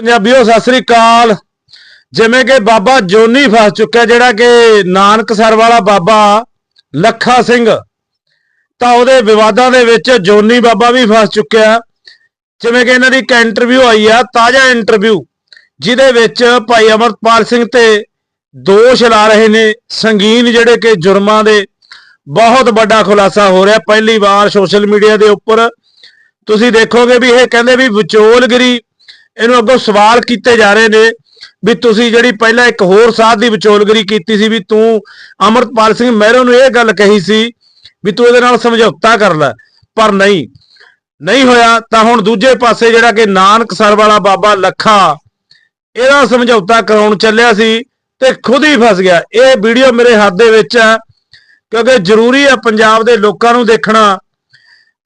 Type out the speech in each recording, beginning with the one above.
ਪੰਜਾਬੀਓ, ਸਤਿ ਸ੍ਰੀ ਅਕਾਲ। ਜਿਵੇਂ ਕਿ ਬਾਬਾ ਜੋਨੀ ਫਸ ਚੁੱਕਿਆ, ਜਿਹੜਾ ਕਿ ਨਾਨਕਸਰ ਵਾਲਾ ਬਾਬਾ ਲੱਖਾ ਸਿੰਘ, ਤਾਂ ਉਹਦੇ ਵਿਵਾਦਾਂ ਦੇ ਵਿੱਚ ਜੋਨੀ ਬਾਬਾ ਵੀ ਫਸ ਚੁੱਕਿਆ। ਜਿਵੇਂ ਕਿ ਇਹਨਾਂ ਦੀ ਇੱਕ ਇੰਟਰਵਿਊ ਆਈ ਆ, ਤਾਜ਼ਾ ਇੰਟਰਵਿਊ ਜਿਹਦੇ ਵਿੱਚ ਭਾਈ ਅਮਰਪਾਲ ਸਿੰਘ ਤੇ ਦੋਸ਼ ਲਾ ਰਹੇ ਨੇ। ਸੰਗੀਨ ਜਿਹੜੇ ਕਿ ਜੁਰਮਾਂ ਦੇ ਬਹੁਤ ਵੱਡਾ ਖੁਲਾਸਾ ਹੋ ਰਿਹਾ। ਪਹਿਲੀ ਵਾਰ ਸੋਸ਼ਲ ਮੀਡੀਆ ਦੇ ਉੱਪਰ ਤੁਸੀਂ ਦੇਖੋਗੇ ਵੀ ਇਹ ਕਹਿੰਦੇ ਵੀ ਵਿਚੋਲਗਿਰੀ ਇਹਨੂੰ ਅੱਗੋਂ ਸਵਾਲ ਕੀਤੇ ਜਾ ਰਹੇ ਨੇ ਵੀ ਤੁਸੀਂ ਜਿਹੜੀ ਪਹਿਲਾਂ ਇੱਕ ਹੋਰ ਸਾਧ ਦੀ ਵਿਚੋਲਗਿਰੀ ਕੀਤੀ ਸੀ ਵੀ ਤੂੰ ਅਮਰਪਾਲ ਸਿੰਘ ਮਹਿਰੋ ਨੂੰ ਇਹ ਗੱਲ ਕਹੀ ਸੀ ਵੀ ਤੂੰ ਇਹਦੇ ਨਾਲ ਸਮਝੌਤਾ ਕਰ ਲੈ, ਪਰ ਨਹੀਂ। ਨਹੀਂ ਹੋਇਆ ਤਾਂ ਹੁਣ ਦੂਜੇ ਪਾਸੇ ਜਿਹੜਾ ਕਿ ਨਾਨਕ ਸਰ ਵਾਲਾ ਬਾਬਾ ਲੱਖਾ ਇਹਦਾ ਸਮਝੌਤਾ ਕਰਾਉਣ ਚੱਲਿਆ ਸੀ ਤੇ ਖੁਦ ਹੀ ਫਸ ਗਿਆ। ਇਹ ਵੀਡੀਓ ਮੇਰੇ ਹੱਥ ਦੇ ਵਿੱਚ ਹੈ, ਕਿਉਂਕਿ ਜ਼ਰੂਰੀ ਹੈ ਪੰਜਾਬ ਦੇ ਲੋਕਾਂ ਨੂੰ ਦੇਖਣਾ,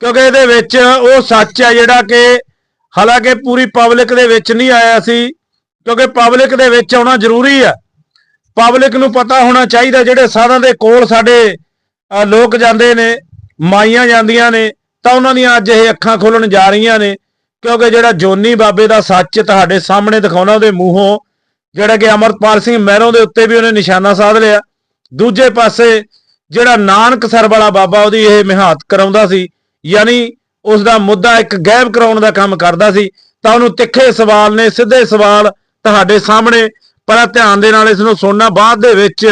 ਕਿਉਂਕਿ ਇਹਦੇ ਵਿੱਚ ਉਹ ਸੱਚ ਹੈ ਜਿਹੜਾ ਕਿ ਹਾਲਾਂਕਿ ਪੂਰੀ ਪਬਲਿਕ ਦੇ ਵਿੱਚ ਨਹੀਂ ਆਇਆ ਸੀ, ਕਿਉਂਕਿ ਪਬਲਿਕ ਦੇ ਵਿੱਚ ਆਉਣਾ ਜ਼ਰੂਰੀ ਹੈ ਪਬਲਿਕ ਨੂੰ ਪਤਾ ਹੋਣਾ ਚਾਹੀਦਾ ਜਿਹੜੇ ਸਾਧਾਂ ਦੇ ਕੋਲ ਸਾਡੇ ਲੋਕ ਜਾਂਦੇ ਨੇ, ਮਾਈਆਂ ਜਾਂਦੀਆਂ ਨੇ, ਤਾਂ ਉਹਨਾਂ ਦੀਆਂ ਅੱਜ ਇਹ ਅੱਖਾਂ ਖੋਲਣ ਜਾ ਰਹੀਆਂ ਨੇ, ਕਿਉਂਕਿ ਜਿਹੜਾ ਜੋਨੀ ਬਾਬੇ ਦਾ ਸੱਚ ਤੁਹਾਡੇ ਸਾਹਮਣੇ ਦਿਖਾਉਣਾ ਉਹਦੇ ਮੂੰਹੋਂ, ਜਿਹੜਾ ਕਿ ਅਮਰਪਾਲ ਸਿੰਘ ਮਹਿਰੋਂ ਦੇ ਉੱਤੇ ਵੀ ਉਹਨੇ ਨਿਸ਼ਾਨਾ ਸਾਧ ਲਿਆ। ਦੂਜੇ ਪਾਸੇ ਜਿਹੜਾ ਨਾਨਕ ਸਰ ਵਾਲਾ ਬਾਬਾ ਉਹਦੀ ਇਹ ਮਿਹਾਤ ਕਰਾਉਂਦਾ ਸੀ, ਯਾਨੀ ਉਸ ਦਾ ਮੁੱਦਾ ਇੱਕ ਗਾਇਬ ਕਰਾਉਣ ਦਾ ਕੰਮ ਕਰਦਾ ਸੀ ਤਾਂ ਉਹਨੂੰ ਤਿੱਖੇ ਸਵਾਲ ਨੇ ਸਿੱਧੇ ਸਵਾਲ ਤੁਹਾਡੇ ਸਾਹਮਣੇ ਪਰ ਧਿਆਨ ਦੇ ਨਾਲ ਇਸ ਨੂੰ ਸੁਣਨਾ ਬਾਅਦ ਦੇ ਵਿੱਚ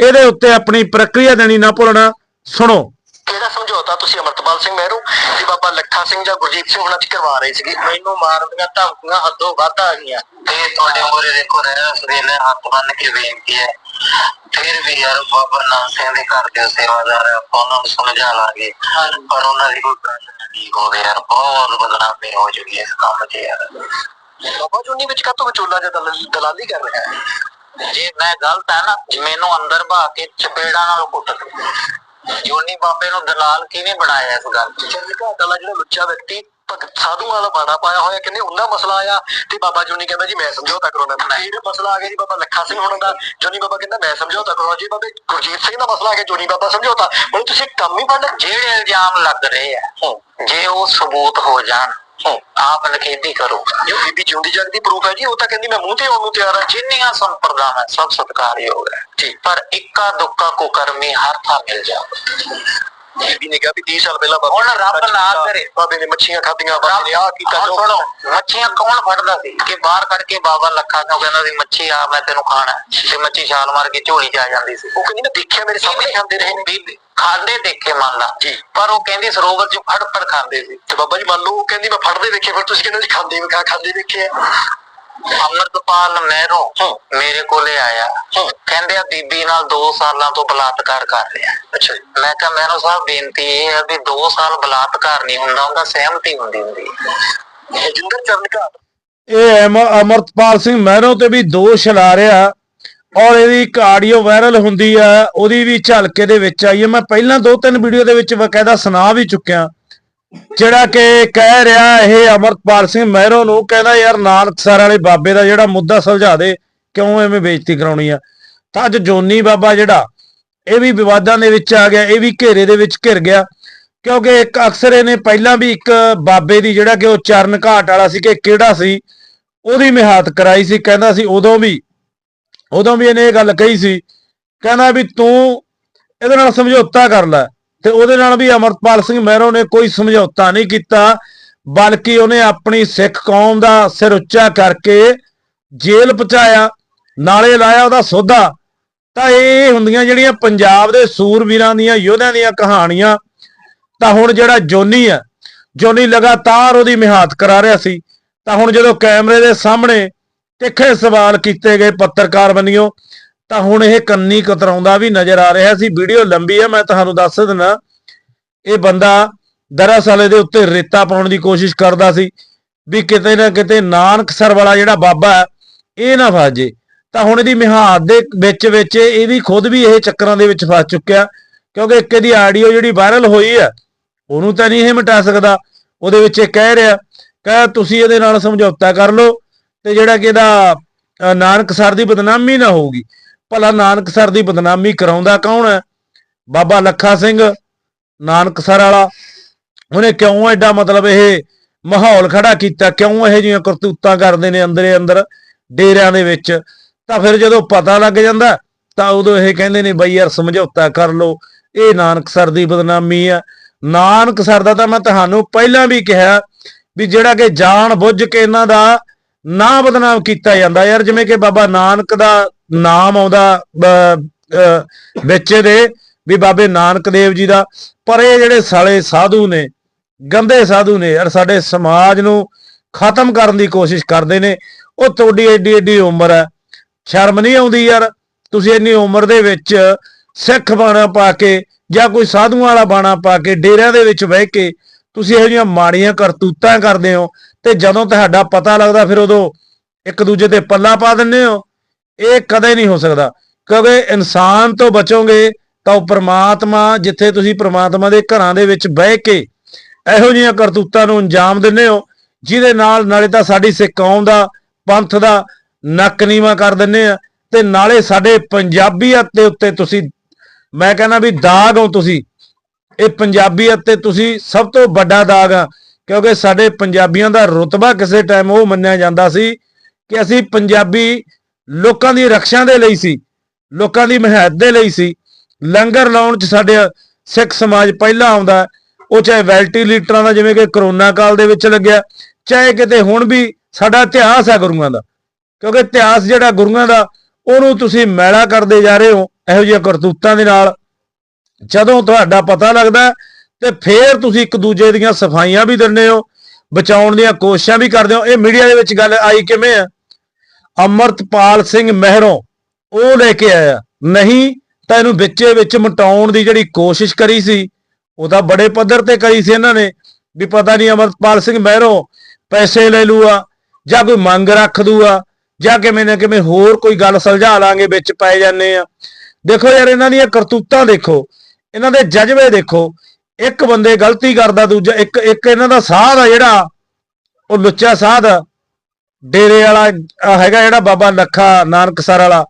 ਇਹਦੇ ਉੱਤੇ ਆਪਣੀ ਪ੍ਰਕਿਰਿਆ ਦੇਣੀ ਨਾ ਭੁੱਲਣਾ ਸੁਣੋ। ਕਿਹੜਾ ਸਮਝੌਤਾ ਤੁਸੀਂ ਅਮਰਤਪਾਲ ਸਿੰਘ ਮਹਿਰੂ ਤੇ ਬਾਬਾ ਲੱਖਾ ਸਿੰਘ ਜਾਂ ਗੁਰਜੀਤ ਸਿੰਘ ਹੁਣਾਂ ਚ ਕਰਵਾ ਰਹੇ ਸੀਗੇ। ਮੈਨੂੰ ਮਾਰਨ ਦੀਆਂ ਧਮਕੀਆਂ ਹੱਦੋਂ ਵੱਧ ਆ ਗਈਆਂ। ਤੇ ਤੁਹਾਡੇ ਮੂਰੇ ਦੇਖੋ ਰਹਿ ਸਵੇਲੇ ਹੱਥ ਬੰਨ ਕੇ ਬੇਨਤੀ ਹੈ। ਫਿਰ ਵੀ ਯਾਰ ਬਾਬਾ ਨਾਮ ਸਿੰਘ ਦੇ ਘਰ ਦੇ ਸੇਵਾਦਾਰ ਆ, ਆਪਾਂ ਉਹਨਾਂ ਨੂੰ ਸਮਝਾ ਲਾਂਗੇ। ਪਰ ਉਹਨਾਂ ਦੀ ਕੋਈ ਗੱਲ ਨਹੀਂ ਹੋਵੇ ਯਾਰ ਬਹੁਤ ਬਦਨਾਮੀ ਹੋ ਚੁੱਕੀ ਹੈ ਇਸ ਕੰਮ 'ਚ ਯਾਰ। ਬਾਬਾ ਜੁਨੀ ਵਿੱਚ ਕਾਤੋਂ ਵਿਚੋਲਾ ਜਾਂ ਦਲ- ਦਲਾਲੀ ਕਰ ਰਿਹਾ ਹੈ? ਜੇ ਮੈਂ ਗਲਤ ਹੈ ਨਾ ਮੈਨੂੰ ਅੰਦਰ ਬਾ ਕੇ ਚਪੇੜਾ ਨਾਲ ਕੁੱਟ ਜੋਨੀ ਬਾਬੇ ਨੂੰ ਦਲਾਲ ਕਿਹਨੇ ਬਣਾਇਆ ਇਸ ਗੱਲ 'ਚ? ਚੰਦਕਾ ਦਲਾ ਜਿਹੜਾ ਲੁੱਚਾ ਵਿਅਕਤੀ ਭਗਤ ਸਾਧੂਆਂ ਦਾ ਬਾਣਾ ਪਾਇਆ ਹੋਇਆ ਕਹਿੰਦੇ ਉਹਨਾਂ ਮਸਲਾ ਆਇਆ ਤੇ ਬਾਬਾ ਜੋਨੀ ਕਹਿੰਦਾ ਜੀ ਮੈਂ ਸਮਝੌਤਾ ਕਰਾਉਣਾ। ਫਿਰ ਮਸਲਾ ਆ ਗਿਆ ਜੀ ਬਾਬਾ ਲੱਖਾ ਸਿੰਘ ਹੁਣਾਂ ਦਾ। ਜੋਨੀ ਬਾਬਾ ਕਹਿੰਦਾ ਮੈਂ ਸਮਝੌਤਾ ਕਰਾਉਣਾ। ਜੀ ਬਾਬੇ ਗੁਰਜੀਤ ਸਿੰਘ ਦਾ ਮਸਲਾ ਆ ਗਿਆ ਜੋਨੀ ਬਾਬਾ ਸਮਝੌਤਾ। ਮਤਲਬ ਤੁਸੀਂ ਕੰਮ ਹੀ ਫੜ ਜਿਹੜੇ ਇਲਜ਼ਾਮ ਲੱਗ ਰਹੇ ਆ ਜੇ ਉਹ ਸਬੂਤ ਹੋ ਜਾਣ ਆਪ ਨਖੇਦੀ ਕਰੋ। ਜੋ ਬੀਬੀ ਜਿਉਂਦੀ ਜਗਦੀ ਪ੍ਰੂਫ ਹੈ ਜੀ ਉਹ ਤਾਂ ਕਹਿੰਦੀ ਮੈਂ ਮੂੰਹ ਤੇ ਆਉਣ ਨੂੰ ਤਿਆਰ ਹਾਂ। ਜਿੰਨੀਆਂ ਸੰਪਰਦਾਵਾਂ ਸਭ ਸਤਿਕਾਰਯੋਗ ਹੈ। ਠੀਕ ਪਰ ਇੱਕਾ ਦੁੱਕਾ ਕੁਕਰਮੀ ਹਰ ਥਾਂ ਮਿਲ ਜਾਵੇ। ਬੀਬੀ ਨੇ ਕਿਹਾ ਵੀ 30 ਸਾਲ ਪਹਿਲਾਂ ਬਾਬਾ ਹੁਣ ਰੱਬ ਨਾ ਕਰੇ। ਬਾਬੇ ਨੇ ਮੱਛੀਆਂ ਖਾਧੀਆਂ ਬਾਬੇ ਨੇ ਆਹ ਕੀਤਾ ਜੋ ਸੁਣੋ ਮੱਛੀਆਂ ਕੌਣ ਫੜਦਾ ਸੀ? ਕਿ ਬਾਹਰ ਕੱਢ ਕੇ ਬਾਬਾ ਲੱਖਾ ਨੂੰ ਕਹਿੰਦਾ ਸੀ ਮੱਛੀ ਆ ਮੈਂ ਤੈਨੂੰ ਖਾਣਾ ਹੈ। ਤੇ ਮੱਛੀ ਛਾਲ ਮਾਰ ਕੇ ਝੋਲੀ 'ਚ ਆ ਜਾਂਦੀ ਸੀ। ਉਹ ਕਹਿੰਦੀ ਮੈਂ ਦੇਖਿਆ ਮੇਰੇ ਸਾਹਮਣੇ ਖਾਂਦੇ ਰਹੇ ਨੇ। ਬੀਬੀ ਖਾਂਦੇ ਦੇਖੇ ਮੰਨ ਲਾ ਜੀ। ਪਰ ਉਹ ਕਹਿੰਦੀ ਸਰੋਵਰ 'ਚ ਫੜ ਫੜ ਖਾਂਦੇ ਸੀ ਤੇ ਬਾਬਾ ਜੀ ਮੰਨ ਲਓ ਉਹ ਕਹਿੰਦੀ ਮੈਂ ਫੜਦੇ ਵੇਖੇ ਫਿਰ ਤੁਸੀਂ ਕਹਿੰਦੇ ਜੀ ਖਾਂਦੇ ਵੇਖਾ ਖਾਂਦੇ ਆ ਅਮਰਤਪਾਲ ਮਹਿਰੋ। ਮੇਰੇ ਕੋਲੇ ਆਇਆ। ਕਹਿੰਦੇ ਆ ਬੀਬੀ ਨਾਲ 2 ਸਾਲਾਂ ਤੋਂ ਬਲਾਤਕਾਰ ਕਰ ਰਿਹਾ ਅੱਛਾ ਜੀ ਮੈਂ ਕਿਹਾ ਮਹਿਰੋ ਸਾਹਿਬ ਬੇਨਤੀ ਇਹ ਹੈ ਵੀ 2 ਸਾਲ ਬਲਾਤਕਾਰ ਨਹੀਂ ਹੁੰਦਾ ਹੁੰਦਾ ਸਹਿਮਤੀ ਹੁੰਦੀ ਹੁੰਦੀ ਹੈ। ਰਜਿੰਦਰ ਚਰਨਕਾਟ ਇਹ ਅਮ- ਅਮਰਤਪਾਲ ਸਿੰਘ ਮਹਿਰੋਂ ਤੇ ਵੀ ਦੋਸ਼ ਲਾ ਰਿਹਾ ਔਰ ਇਹਦੀ ਇੱਕ ਆਡੀਓ ਵਾਇਰਲ ਹੁੰਦੀ ਆ, ਉਹਦੀ ਵੀ ਝਲਕੇ ਦੇ ਵਿੱਚ ਆਈ ਹੈ ਮੈਂ ਪਹਿਲਾਂ ਦੋ ਤਿੰਨ ਵੀਡੀਓ ਦੇ ਵਿੱਚ ਬਕਾਇਦਾ ਸੁਣਾ ਵੀ ਚੁੱਕਿਆ। ਜਿਹੜਾ ਕਿ ਕਹਿ ਰਿਹਾ ਇਹ ਅਮਰਤਪਾਲ ਸਿੰਘ ਮਹਿਰੋ ਨੂੰ ਕਹਿੰਦਾ ਯਾਰ ਨਾਨਕਸਰ ਵਾਲੇ ਬਾਬੇ ਦਾ ਜਿਹੜਾ ਮੁੱਦਾ ਸੁਲਝਾ ਦੇ, ਕਿਉਂ ਐਵੇਂ ਬੇਇੱਜ਼ਤੀ ਕਰਾਉਣੀ ਆ? ਤਾਂ ਅੱਜ ਜੋਨੀ ਬਾਬਾ ਜਿਹੜਾ, ਇਹ ਵੀ ਵਿਵਾਦਾਂ ਦੇ ਵਿੱਚ ਆ ਗਿਆ, ਇਹ ਵੀ ਘੇਰੇ ਦੇ ਵਿੱਚ ਘਿਰ ਗਿਆ। ਕਿਉਂਕਿ ਇੱਕ ਅਕਸਰ ਇਹਨੇ ਪਹਿਲਾਂ ਵੀ ਇੱਕ ਬਾਬੇ ਦੀ ਜਿਹੜਾ ਕਿ ਉਹ ਚਰਨ ਘਾਟ ਵਾਲਾ ਸੀ ਕਿ ਕਿਹੜਾ ਸੀ, ਉਹਦੀ ਮਿਹਾਤ ਕਰਾਈ ਸੀ, ਕਹਿੰਦਾ ਸੀ ਉਦੋਂ ਵੀ ਉਦੋਂ ਵੀ ਇਹਨੇ ਇਹ ਗੱਲ ਕਹੀ ਸੀ, ਕਹਿੰਦਾ ਵੀ ਤੂੰ ਇਹਦੇ ਨਾਲ ਸਮਝੌਤਾ ਕਰ ਲੈ ਤੇ ਉਹਦੇ ਨਾਲ ਵੀ ਅਮਰਪਾਲ ਸਿੰਘ ਮਹਿਰੋ ਨੇ ਕੋਈ ਸਮਝੌਤਾ ਨਹੀਂ ਕੀਤਾ, ਬਲਕਿ ਉਹਨੇ ਆਪਣੀ ਸਿੱਖ ਕੌਮ ਦਾ ਸਿਰ ਉੱਚਾ ਕਰਕੇ ਜੇਲ੍ਹ ਪਹੁੰਚਾਇਆ, ਨਾਲੇ ਲਾਇਆ ਉਹਦਾ ਸੋਧਾ। ਤਾਂ ਇਹ ਹੁੰਦੀਆਂ ਜਿਹੜੀਆਂ ਪੰਜਾਬ ਦੇ ਸੂਰਵੀਰਾਂ ਦੀਆਂ ਯੋਧਿਆਂ ਦੀਆਂ ਕਹਾਣੀਆਂ, ਤਾਂ ਹੁਣ ਜਿਹੜਾ ਜੋਨੀ ਆ, ਜੋਨੀ ਲਗਾਤਾਰ ਉਹਦੀ ਮਿਹਾਤ ਕਰਾ ਰਿਹਾ ਸੀ। ਤਾਂ ਹੁਣ ਜਦੋਂ ਕੈਮਰੇ ਦੇ ਸਾਹਮਣੇ ਤਿੱਖੇ ਸਵਾਲ ਕੀਤੇ ਗਏ ਪੱਤਰਕਾਰ ਬੰਨਿਓ, ਤਾਂ ਹੁਣ ਇਹ ਕੰਨੀ ਕਤਰਾਉਂਦਾ ਵੀ ਨਜ਼ਰ ਆ ਰਿਹਾ ਸੀ। ਵੀਡੀਓ ਲੰਬੀ ਹੈ ਮੈਂ ਤੁਹਾਨੂੰ ਦੱਸ ਦਿੰਦਾ। ਇਹ ਬੰਦਾ ਦਰਅਸਲ ਇਹਦੇ ਉੱਤੇ ਰੇਤਾ ਪਾਉਣ ਦੀ ਕੋਸ਼ਿਸ਼ ਕਰਦਾ ਸੀ ਵੀ ਕਿਤੇ ਨਾ ਕਿਤੇ ਨਾਨਕਸਰ ਵਾਲਾ ਜਿਹੜਾ ਬਾਬਾ ਹੈ, ਇਹ ਨਾ ਫਸ ਜੇ ਤਾਂ ਹੁਣ ਇਹਦੀ ਮਿਹਾਤ ਦੇ ਵਿੱਚ ਵਿੱਚ ਇਹ ਵੀ ਖੁਦ ਵੀ ਇਹ ਚੱਕਰਾਂ ਦੇ ਵਿੱਚ ਫਸ ਚੁੱਕਿਆ, ਕਿਉਂਕਿ ਇੱਕ ਇਹਦੀ ਆਡੀਓ ਜਿਹੜੀ ਵਾਇਰਲ ਹੋਈ ਹੈ, ਉਹਨੂੰ ਤਾਂ ਨਹੀਂ ਇਹ ਮਿਟਾ ਸਕਦਾ। ਉਹਦੇ ਵਿੱਚ ਇਹ ਕਹਿ ਰਿਹਾ, ਕਹੇ ਤੁਸੀਂ ਇਹਦੇ ਨਾਲ ਸਮਝੌਤਾ ਕਰ ਲਓ ਤੇ ਜਿਹੜਾ ਕਿ ਇਹਦਾ ਨਾਨਕ ਸਰ ਦੀ ਬਦਨਾਮੀ ਨਾ ਹੋਊਗੀ। ਭਲਾ ਨਾਨਕ ਸਰ ਦੀ ਬਦਨਾਮੀ ਕਰਾਉਂਦਾ ਕੌਣ ਹੈ? ਬਾਬਾ ਲੱਖਾ ਸਿੰਘ, ਨਾਨਕ ਸਰ ਵਾਲਾ। ਉਹਨੇ ਕਿਉਂ ਐਡਾ ਮਤਲਬ ਇਹ ਮਾਹੌਲ ਖੜਾ ਕੀਤਾ? ਕਿਉਂ ਇਹ ਜਿਹੀਆਂ ਕਰਤੂਤਾਂ ਕਰਦੇ ਨੇ ਅੰਦਰੇ ਅੰਦਰ, ਡੇਰਿਆਂ ਦੇ ਵਿੱਚ? ਤਾਂ ਫਿਰ ਜਦੋਂ ਪਤਾ ਲੱਗ ਜਾਂਦਾ, ਤਾਂ ਉਦੋਂ ਇਹ ਕਹਿੰਦੇ ਨੇ, ਬਈ ਯਾਰ, ਸਮਝੌਤਾ ਕਰ ਲੋ ਇਹ ਨਾਨਕ ਸਰ ਦੀ ਬਦਨਾਮੀ ਆ। ਨਾਨਕ ਸਰ ਦਾ ਤਾਂ ਮੈਂ ਤੁਹਾਨੂੰ ਪਹਿਲਾਂ ਵੀ ਕਿਹਾ ਵੀ ਜਿਹੜਾ ਕਿ ਜਾਣ ਬੁੱਝ ਕੇ ਇਹਨਾਂ ਦਾ ਨਾਂ ਬਦਨਾਮ ਕੀਤਾ ਜਾਂਦਾ ਯਾਰ, ਜਿਵੇਂ ਕਿ ਬਾਬਾ ਨਾਨਕ ਦਾ ਨਾਮ ਆਉਂਦਾ ਵਿੱਚ ਦੇ ਵੀ ਬਾਬੇ ਨਾਨਕ ਦੇਵ ਜੀ ਦਾ। ਪਰ ਇਹ ਜਿਹੜੇ ਸਾਲੇ ਸਾਧੂ ਨੇ, ਗੰਦੇ ਸਾਧੂ ਨੇ ਯਾਰ, ਸਾਡੇ ਸਮਾਜ ਨੂੰ ਖਤਮ ਕਰਨ ਦੀ ਕੋਸ਼ਿਸ਼ ਕਰਦੇ ਨੇ। ਉਹ ਤੁਹਾਡੀ ਏਡੀ ਏਡੀ ਉਮਰ ਹੈ। ਸ਼ਰਮ ਨਹੀਂ ਆਉਂਦੀ ਯਾਰ। ਤੁਸੀਂ ਇੰਨੀ ਉਮਰ ਦੇ ਵਿੱਚ ਸਿੱਖ ਬਾਣਾ ਪਾ ਕੇ ਜਾਂ ਕੋਈ ਸਾਧੂਆਂ ਵਾਲਾ ਬਾਣਾ ਪਾ ਕੇ ਡੇਰਿਆਂ ਦੇ ਵਿੱਚ ਬਹਿ ਕੇ ਤੁਸੀਂ ਇਹੋ ਜਿਹੀਆਂ ਮਾੜੀਆਂ ਕਰਤੂਤਾਂ ਕਰਦੇ ਹੋ। ਤੇ ਜਦੋਂ ਤੁਹਾਡਾ ਪਤਾ ਲੱਗਦਾ ਫਿਰ ਉਦੋਂ ਇੱਕ ਦੂਜੇ ਤੇ ਪੱਲਾ ਪਾ ਦਿੰਦੇ ਹੋ। ਇਹ ਕਦੇ ਨਹੀਂ ਹੋ ਸਕਦਾ। ਕਿਉਂਕਿ ਇਨਸਾਨ ਤੋਂ ਬਚੋਗੇ ਤਾਂ ਉਹ ਪ੍ਰਮਾਤਮਾ ਜਿੱਥੇ ਤੁਸੀਂ ਪ੍ਰਮਾਤਮਾ ਦੇ ਘਰਾਂ ਦੇ ਵਿੱਚ ਬਹਿ ਕੇ ਇਹੋ ਜਿਹੀਆਂ ਕਰਤੂਤਾਂ ਨੂੰ ਅੰਜਾਮ ਦਿੰਦੇ ਹੋ, ਜਿਹਦੇ ਨਾਲ ਨਾਲੇ ਤਾਂ ਸਾਡੀ ਸਿੱਖ ਕੌਮ ਦਾ ਪੰਥ ਦਾ ਨੱਕ ਨੀਵਾ ਕਰ ਦਿੰਦੇ ਆ ਤੇ ਨਾਲੇ ਸਾਡੇ ਪੰਜਾਬੀਅਤ ਦੇ ਉੱਤੇ ਤੁਸੀਂ, ਮੈਂ ਕਹਿੰਦਾ ਵੀ ਦਾਗ ਹੋ ਤੁਸੀਂ। ਇਹ ਪੰਜਾਬੀਅਤ ਤੇ ਤੁਸੀਂ ਸਭ ਤੋਂ ਵੱਡਾ ਦਾਗ ਆ। ਕਿਉਂਕਿ ਸਾਡੇ ਪੰਜਾਬੀਆਂ ਦਾ ਰੁਤਬਾ ਕਿਸੇ ਟਾਈਮ ਉਹ ਮੰਨਿਆ ਜਾਂਦਾ ਸੀ ਕਿ ਅਸੀਂ ਪੰਜਾਬੀ ਲੋਕਾਂ ਦੀ ਰੱਖਿਆ ਦੇ ਲਈ ਸੀ, ਲੋਕਾਂ ਦੀ ਮਹਿਤ ਦੇ ਲਈ ਸੀ। ਲੰਗਰ ਲਾਉਣ ਚ ਸਾਡੇ ਸਿੱਖ ਸਮਾਜ ਪਹਿਲਾਂ ਆਉਂਦਾ, ਉਹ ਚਾਹੇ ਵੈਲਟੀਲੀਟਰਾਂ ਦਾ ਜਿਵੇਂ ਕਿ ਕਰੋਨਾ ਕਾਲ ਦੇ ਵਿੱਚ ਲੱਗਿਆ, ਚਾਹੇ ਕਿਤੇ ਹੁਣ ਵੀ ਸਾਡਾ ਇਤਿਹਾਸ ਹੈ ਗੁਰੂਆਂ ਦਾ। ਕਿਉਂਕਿ ਇਤਿਹਾਸ ਜਿਹੜਾ ਗੁਰੂਆਂ ਦਾ, ਉਹਨੂੰ ਤੁਸੀਂ ਮੈਲਾ ਕਰਦੇ ਜਾ ਰਹੇ ਹੋ, ਇਹੋ ਜਿਹੀਆਂ ਕਰਤੂਤਾਂ ਦੇ ਨਾਲ। ਜਦੋਂ ਤੁਹਾਡਾ ਪਤਾ ਲੱਗਦਾ ਤੇ ਫੇਰ ਤੁਸੀਂ ਇੱਕ ਦੂਜੇ ਦੀਆਂ ਸਫਾਈਆਂ ਵੀ ਦਿੰਦੇ ਹੋ, ਬਚਾਉਣ ਦੀਆਂ ਕੋਸ਼ਿਸ਼ਾਂ ਵੀ ਕਰਦੇ ਹੋ। ਇਹ ਮੀਡੀਆ ਦੇ ਵਿੱਚ ਗੱਲ ਆਈ ਕਿਵੇਂ ਆ? ਅਮਰਤਪਾਲ ਸਿੰਘ ਮਹਿਰੋਂ ਉਹ ਲੈ ਕੇ ਆਇਆ। ਨਹੀਂ ਤਾਂ ਇਹਨੂੰ ਵਿੱਚੇ ਵਿੱਚ ਮਟਾਉਣ ਦੀ ਜਿਹੜੀ ਕੋਸ਼ਿਸ਼ ਕਰੀ ਸੀ ਉਹਦਾ ਬੜੇ ਪੱਧਰ ਤੇ ਕਰੀ ਸੀ ਇਹਨਾਂ ਨੇ, ਵੀ ਪਤਾ ਨਹੀਂ ਅਮਰਤਪਾਲ ਸਿੰਘ ਮਹਿਰੋਂ ਪੈਸੇ ਲੈ ਲੂਆ, ਜਾਂ ਕੋਈ ਮੰਗ ਰੱਖ ਦੂਆ, ਜਾਂ ਕਿਵੇਂ ਨਾ ਕਿਵੇਂ ਹੋਰ ਕੋਈ ਗੱਲ ਸੁਲਝਾ ਲਾਂਗੇ, ਵਿੱਚ ਪੈ ਜਾਂਦੇ ਆ। ਦੇਖੋ ਯਾਰ, ਇਹਨਾਂ ਦੀਆਂ ਕਰਤੂਤਾਂ ਦੇਖੋ। ਇਹਨਾਂ ਦੇ ਜਜ਼ਬੇ ਦੇਖੋ। ਇੱਕ ਬੰਦੇ ਗਲਤੀ ਕਰਦਾ, ਦੂਜਾ ਇੱਕ ਇੱਕ ਇਹਨਾਂ ਦਾ ਸਾਧ ਆ ਜਿਹੜਾ, ਉਹ ਲੁੱਚਾ ਸਾਧ। ਡੇਰੇ ਵਾਲਾ ਹੈਗਾ ਜਿਹੜਾ ਬਾਬਾ ਲੱਖਾ ਨਾਨਕਸਰ ਵਾਲਾ।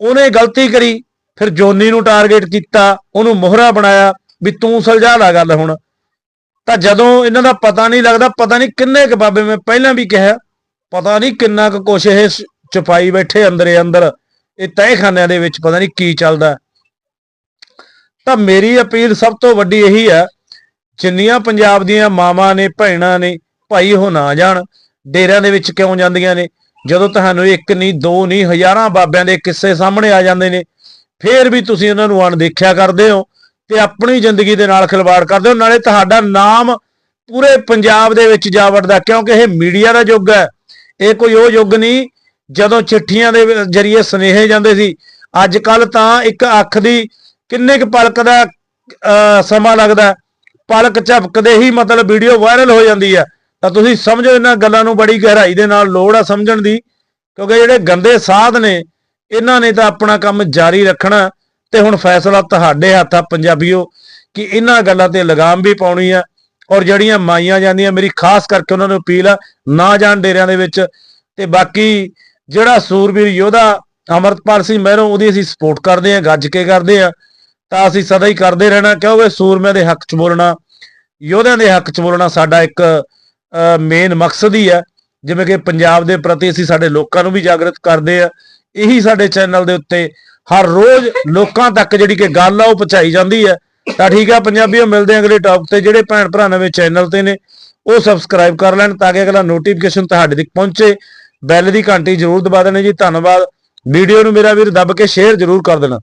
ਉਹਨੇ ਗਲਤੀ ਕਰੀ, ਫਿਰ ਜੋਨੀ ਨੂੰ ਟਾਰਗੇਟ ਕੀਤਾ, ਉਹਨੂੰ ਮੋਹਰਾ ਬਣਾਇਆ, ਵੀ ਤੂੰ ਸੁਲਝਾ ਲਾ ਗੱਲ ਹੁਣ। ਤਾਂ ਜਦੋਂ ਇਹਨਾਂ ਦਾ ਪਤਾ ਨਹੀਂ ਲੱਗਦਾ, ਪਤਾ ਨਹੀਂ ਕਿੰਨੇ ਕੁ ਬਾਬੇ ਮੈਂ ਪਹਿਲਾਂ ਵੀ ਕਿਹਾ, ਪਤਾ ਨਹੀਂ ਕਿੰਨਾ ਕੁ ਕੁਛ ਇਹ ਸ- ਬੈਠੇ ਅੰਦਰੇ ਅੰਦਰ, ਇਹ ਤਹਿਖਾਨਿਆਂ ਦੇ ਵਿੱਚ ਪਤਾ ਨਹੀਂ ਕੀ ਚੱਲਦਾ। ਤਾਂ ਮੇਰੀ ਅਪੀਲ ਸਭ ਤੋਂ ਵੱਡੀ ਇਹੀ ਹੈ, ਜਿੰਨੀਆਂ ਪੰਜਾਬ ਦੀਆਂ ਮਾਵਾਂ ਨੇ, ਭੈਣਾਂ ਨੇ, ਭਾਈ ਉਹ ਨਾ ਜਾਣ, ਡੇਰਿਆਂ ਦੇ ਵਿੱਚ ਕਿਉਂ ਜਾਂਦੀਆਂ ਨੇ? ਜਦੋਂ ਤੁਹਾਨੂੰ ਇੱਕ ਨਹੀਂ, ਦੋ ਨਹੀਂ, ਹਜ਼ਾਰਾਂ ਬਾਬਿਆਂ ਦੇ ਕਿੱਸੇ ਸਾਹਮਣੇ ਆ ਜਾਂਦੇ ਨੇ, ਫੇਰ ਵੀ ਤੁਸੀਂ ਉਹਨਾਂ ਨੂੰ ਅਣਦੇਖਿਆ ਕਰਦੇ ਹੋ ਤੇ ਆਪਣੀ ਜ਼ਿੰਦਗੀ ਦੇ ਨਾਲ ਖਿਲਵਾੜ ਕਰਦੇ ਹੋ। ਨਾਲੇ ਤੁਹਾਡਾ ਨਾਮ ਪੂਰੇ ਪੰਜਾਬ ਦੇ ਵਿੱਚ ਜਾ ਵੜਦਾ, ਕਿਉਂਕਿ ਇਹ ਮੀਡੀਆ ਦਾ ਯੁੱਗ ਹੈ। ਇਹ ਕੋਈ ਉਹ ਯੁੱਗ ਨਹੀਂ, ਜਦੋਂ ਚਿੱਠੀਆਂ ਦੇ ਜਰੀਏ ਸੁਨੇਹੇ ਜਾਂਦੇ ਸੀ। ਅੱਜ ਕੱਲ ਤਾਂ ਇੱਕ ਅੱਖ ਦੀ ਕਿੰਨੇ ਕੁ ਪਲਕ ਦਾ ਅਹ, ਸਮਾਂ ਲੱਗਦਾ ਪਲਕ ਝਪਕਦੇ ਹੀ ਮਤਲਬ ਵੀਡੀਓ ਵਾਇਰਲ ਹੋ ਜਾਂਦੀ ਹੈ ਤਾਂ ਤੁਸੀਂ ਸਮਝੋ ਇਹਨਾਂ ਗੱਲਾਂ ਨੂੰ ਬੜੀ ਗਹਿਰਾਈ ਦੇ ਨਾਲ ਲੋੜ ਆ ਸਮਝਣ ਦੀ ਕਿਉਂਕਿ ਜਿਹੜੇ ਗੰਦੇ ਸਾਧ ਨੇ ਇਹਨਾਂ ਨੇ ਤਾਂ ਆਪਣਾ ਕੰਮ ਜਾਰੀ ਰੱਖਣਾ। ਤੇ ਹੁਣ ਫੈਸਲਾ ਤੁਹਾਡੇ ਹੱਥ ਆ ਪੰਜਾਬੀਓ ਕਿ ਇਹਨਾਂ ਗੱਲਾਂ ਤੇ ਲਗਾਮ ਵੀ ਪਾਉਣੀ ਆ। ਔਰ ਜਿਹੜੀਆਂ ਮਾਈਆਂ ਜਾਂਦੀਆਂ ਮੇਰੀ ਖਾਸ ਕਰਕੇ ਉਹਨਾਂ ਨੂੰ ਅਪੀਲ ਆ ਨਾ ਜਾਣ ਡੇਰਿਆਂ ਦੇ ਵਿੱਚ। ਤੇ ਬਾਕੀ ਜਿਹੜਾ ਸੂਰਬੀਰ ਯੋਧਾ ਅਮਰਤਪਾਲ ਸਿੰਘ ਮਹਿਰੋਂ ਉਹਦੀ ਅਸੀਂ ਸਪੋਰਟ ਕਰਦੇ ਆ ਗੱਜ ਕੇ ਕਰਦੇ ਆ। ਤਾਂ ਅਸੀਂ ਸਦਾ ਹੀ ਕਰਦੇ ਰਹਿਣਾ ਕਿਉਂਕਿ ਸੂਰਮਿਆਂ ਦੇ ਹੱਕ 'ਚ ਬੋਲਣਾ, ਯੋਧਿਆਂ ਦੇ ਹੱਕ 'ਚ ਬੋਲਣਾ ਸਾਡਾ ਇੱਕ ਮੇਨ ਮਕਸਦ ਹੀ ਹੈ। ਜਿਵੇਂ ਕਿ ਪੰਜਾਬ ਦੇ ਪ੍ਰਤੀ ਅਸੀਂ ਸਾਡੇ ਲੋਕਾਂ ਨੂੰ ਵੀ ਜਾਗਰਤ ਕਰਦੇ ਆ। ਇਹੀ ਸਾਡੇ ਚੈਨਲ ਦੇ ਉੱਤੇ ਹਰ ਰੋਜ਼ ਲੋਕਾਂ ਤੱਕ ਜਿਹੜੀ ਕਿ ਗੱਲ ਆ, ਉਹ ਪਹੁੰਚਾਈ ਜਾਂਦੀ ਹੈ। ਤਾਂ ਠੀਕ ਆ ਪੰਜਾਬੀਓ, ਮਿਲਦੇ ਆ ਅਗਲੇ ਟੌਪ ਤੇ। ਜਿਹੜੇ ਭੈਣ ਭਰਾ ਨਵੇਂ ਚੈਨਲ ਤੇ ਨੇ, ਉਹ ਸਬਸਕ੍ਰਾਈਬ ਕਰ ਲੈਣ ਤਾਂ ਕਿ ਅਗਲਾ ਨੋਟੀਫਿਕੇਸ਼ਨ ਤੁਹਾਡੇ ਤੱਕ ਪਹੁੰਚੇ। ਬੈਲ ਦੀ ਘੰਟੀ ਜ਼ਰੂਰ ਦਬਾ ਦੇਣਾ ਜੀ। ਧੰਨਵਾਦ। ਵੀਡੀਓ ਨੂੰ ਮੇਰਾ ਵੀਰ ਦੱਬ ਕੇ ਸ਼ੇਅਰ ਜ਼ਰੂਰ ਕਰ ਦੇਣਾ।